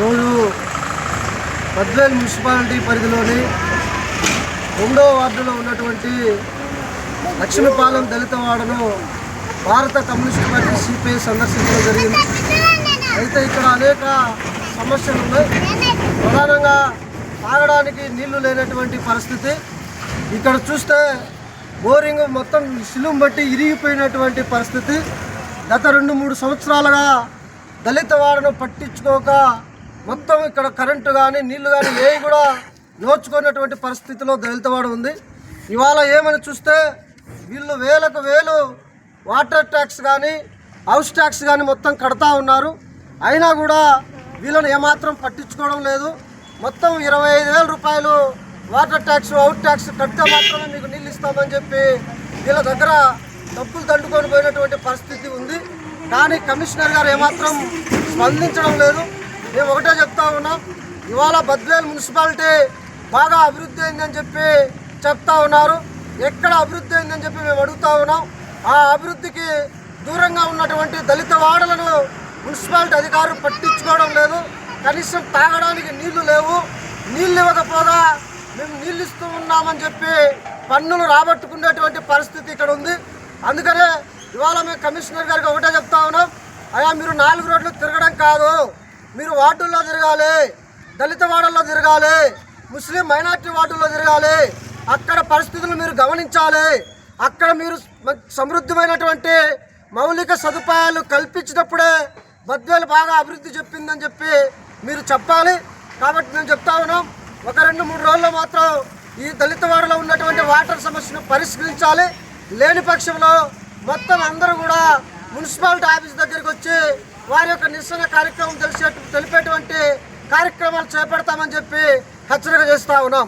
రోజు పద్వేల్ మున్సిపాలిటీ పరిధిలోని రెండవ వార్డులో ఉన్నటువంటి లక్ష్మీపాలెం దళిత వాడను భారత కమ్యూనిస్ట్ పార్టీ సిపిఐ సందర్శించడం జరిగింది. అయితే ఇక్కడ అనేక సమస్యలు ఉన్నాయి. ప్రధానంగా తాగడానికి నీళ్ళు లేనటువంటి పరిస్థితి. ఇక్కడ చూస్తే బోరింగ్ మొత్తం సిలుం బట్టి ఇరిగిపోయినటువంటి పరిస్థితి. గత రెండు మూడు సంవత్సరాలుగా దళిత వాడను పట్టించుకోక మొత్తం ఇక్కడ కరెంటు కానీ నీళ్ళు కానీ ఏవి కూడా నోచుకునేటువంటి పరిస్థితిలో దళితవాడ ఉంది. ఇవాళ ఏమని చూస్తే వీళ్ళు వేలకు వేలు వాటర్ ట్యాక్స్ కానీ హౌస్ ట్యాక్స్ కానీ మొత్తం కడతా ఉన్నారు. అయినా కూడా వీళ్ళని ఏమాత్రం పట్టించుకోవడం లేదు. మొత్తం ఇరవై ఐదు వేల రూపాయలు వాటర్ ట్యాక్స్ అవుట్ ట్యాక్స్ కడితే మాత్రమే మీకు నీళ్ళు ఇస్తామని చెప్పి వీళ్ళ దగ్గర డబ్బులు తండుకొని పోయినటువంటి పరిస్థితి ఉంది. కానీ కమిషనర్ గారు ఏమాత్రం స్పందించడం లేదు. మేము ఒకటే చెప్తా ఉన్నాం. ఇవాళ బద్వేల్ మున్సిపాలిటీ బాగా అభివృద్ధి అయిందని చెప్పి చెప్తా ఉన్నారు. ఎక్కడ అభివృద్ధి అయిందని చెప్పి మేము అడుగుతా ఉన్నాం. ఆ అభివృద్ధికి దూరంగా ఉన్నటువంటి దళిత వాడలను మున్సిపాలిటీ అధికారులు పట్టించుకోవడం లేదు. కనీసం తాగడానికి నీళ్ళు లేవు. నీళ్ళు ఇవ్వకపోగా మేము నీళ్ళు ఇస్తూ ఉన్నామని చెప్పి పన్నులు రాబట్టుకునేటువంటి పరిస్థితి ఇక్కడ ఉంది. అందుకనే ఇవాళ మేము కమిషనర్ గారికి ఒకటే చెప్తా ఉన్నాం అయ్యా మీరు నాలుగు రోడ్లు తిరగడం కాదు మీరు వార్డుల్లో తిరగాలి దళిత వార్డుల్లో తిరగాలి ముస్లిం మైనార్టీ వార్డుల్లో తిరగాలి అక్కడ పరిస్థితులు మీరు గమనించాలి అక్కడ మీరు సమృద్ధమైనటువంటి మౌలిక సదుపాయాలు కల్పించినప్పుడే బద్వేలు బాగా అభివృద్ధి చెప్పిందని చెప్పి మీరు చెప్పాలి. కాబట్టి మేము చెప్తా ఉన్నాం ఒక రెండు మూడు రోజుల్లో మాత్రం ఈ దళిత వాడలో ఉన్నటువంటి వాటర్ సమస్యను పరిష్కరించాలి లేని పక్షంలో మొత్తం అందరూ కూడా మున్సిపాలిటీ ఆఫీస్ దగ్గరికి వచ్చి వారి యొక్క నిరసన కార్యక్రమం తెలిసే తెలిపేటువంటి కార్యక్రమాలు చేపడతామని చెప్పి హెచ్చరిక చేస్తా ఉన్నాం.